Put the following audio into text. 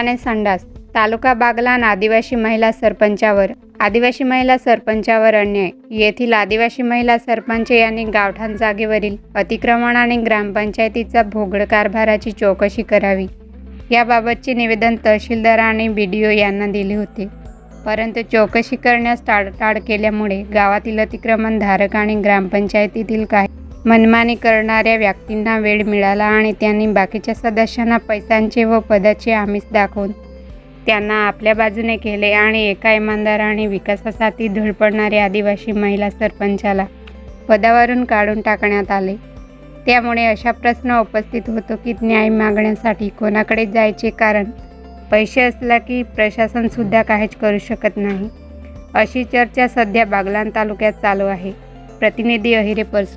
आणि संडास तालुका बागलान आदिवासी महिला सरपंचावर. आदिवासी महिला सरपंचावर अन्याय. येथील आदिवासी महिला सरपंच यांनी गावठाण जागेवरील अतिक्रमण आणि ग्रामपंचायतीचा भोगड कारभाराची चौकशी करावी. याबाबतचे निवेदन तहसीलदार आणि बी डी ओ यांना दिले होते. परंतु चौकशी करण्यास टाळटाळ केल्यामुळे गावातील अतिक्रमणधारक आणि ग्रामपंचायतीतील काही मनमानी करणाऱ्या व्यक्तींना वेळ मिळाला आणि त्यांनी बाकीच्या सदस्यांना पैशांचे व पदाचे आमिष दाखवून त्यांना आपल्या बाजूने केले आणि एका इमानदार आणि विकासासाठी धडपडणारे आदिवासी महिला सरपंचाला पदावरून काढून टाकण्यात आले. त्यामुळे अशा प्रश्न उपस्थित होतो की न्याय मागण्यासाठी कोणाकडे जायचे कारण? पैसे असला की प्रशासनसुद्धा काहीच करू शकत नाही. अशी चर्चा सध्या बागलान तालुक्यात चालू आहे. प्रतिनिधी अहिरे परसू